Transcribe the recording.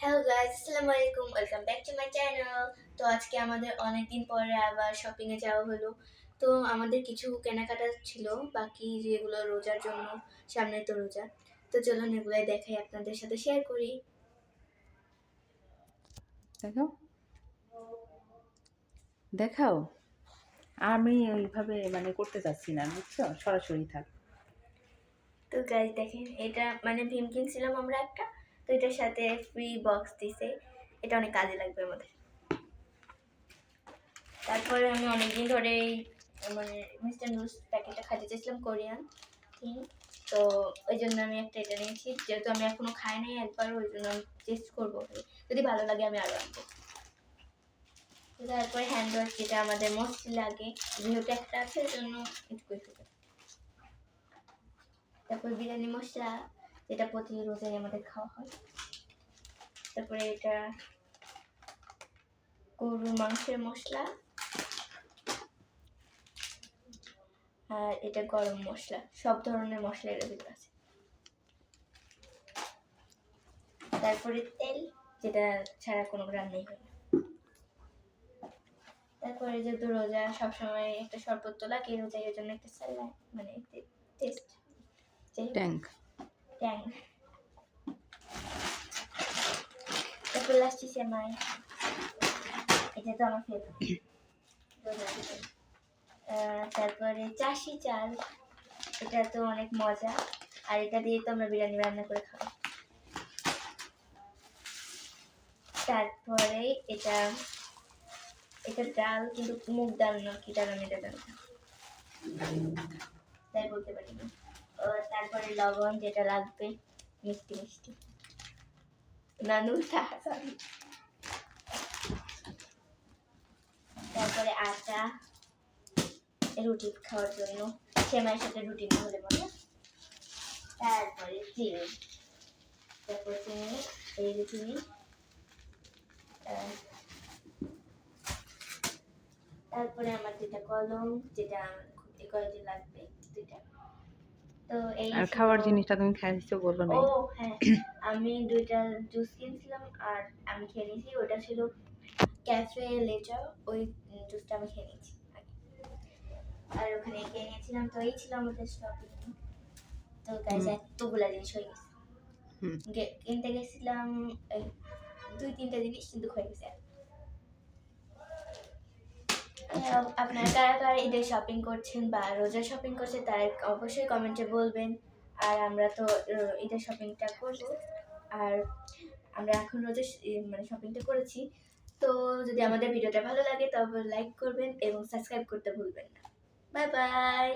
Hello guys আসসালামু আলাইকুম welcome back to my channel তো আজকে আমাদের অনেক দিন পরে আবার শপিং এ যাওয়া হলো। তো আমাদের কিছু কেনাকাটা ছিল বাকি যেগুলো রোজার জন্য সামনে তো রোজা। তো চলুন এগুলাই দেখাই আপনাদের সাথে শেয়ার করি। দেখাও দেখাও। আমি ওইভাবে মানে করতে চাচ্ছি না বুঝছ? সরাসরি থাক। তো গাইস দেখেন এটা মানে ভীম কিনছিলাম আমরা একটা। তো এটার সাথে ফ্রি বক্স দিছে। এটা অনেক কাজে লাগবে আমাদের। তারপরে আমি অনেকদিন ধরে এই মানে মিস্টার নুডলস প্যাকেটটা খাইতে চাইছিলাম কোরিয়ান তো ওই জন্য আমি একটা এটা নিয়েছি। যেহেতু আমি এখনও খাই নাই একবার, ওই জন্য আমি টেস্ট করব। যদি ভালো লাগে আমি আরও আনব। তারপরে হ্যান্ড ওয়াশ যেটা আমাদের মোস্টলি লাগে, যেহেতু একটা আছে, ওই জন্য একটু করে। তারপর বিরিয়ানি মশলা। যেটা প্রতি রোজাই আমাদের খাওয়া হয়। তারপরে এটা গরুর মাংসের মশলা। আর এটা গরম মশলা, সব ধরনের মশলা এর ভিতরে আছে। তারপরে তেল, যেটা ছাড়া কোনো রান্নাই হয় তারপরে যেহেতু রোজা সবসময় একটা শরবত তো লাগে রোজা এর জন্য একটা স্যালাড মানে টেস্ট ট্যাঙ্ক তারপর লাস্টি সেমাই এটা তো আমার ফেভারিট তারপরে চাষি চাল এটা তো অনেক মজা আর এটা দিয়ে তো আমরা বিরিয়ানি রান্না করে খাব তারপরে এটা এটা ডাল কিন্তু মুগ ডাল না কি ডাল আমি এটা না। তাই বলতে পারি না তারপরে লবণ, যেটা লাগবে, মিষ্টি মিষ্টি। নানুটা সরি তারপরে আটা, রুটি খাওয়ার জন্য। সেমাইয়ের সাথে রুটি না হলে মনে তারপরে চিনি। তারপরে চিনি, এই যে চিনি। তারপরে আমার যেটা কলম, যেটা আমার খুব কলেজে লাগবে, দুইটা। তো এই আর খাওয়ার জিনিসটা তুমি খাইছো বলো না ও হ্যাঁ। আমি দুইটা জুস কিনছিলাম আর আমি খেয়ে নিয়েছি। ওটা ছিল ক্যাফে লেচার। ওই জুসটা আমি খেয়ে নিয়েছি। আর ওখানে খেয়ে নিয়েছিলাম তো এই ছিল আমাদের শপিং তো গাইজ। এতগুলা জিনিস হয়ে গেছে। কিনতে গেছিলাম দুই তিনটা জিনিস কিন্তু হয়ে গেছে। আহ, আপনারা কারা কারা ঈদের শপিং করছেন বা রোজা শপিং করছেন তারা অবশ্যই কমেন্টে বলবেন। আর আমরা তো ঈদের শপিংটা করব। আর আমরা এখন রোজা মানে শপিংটা করেছি। তো যদি আমাদের ভিডিওটা ভালো লাগে তবে লাইক করবেন এবং সাবস্ক্রাইব করতে ভুলবেন না। Bye bye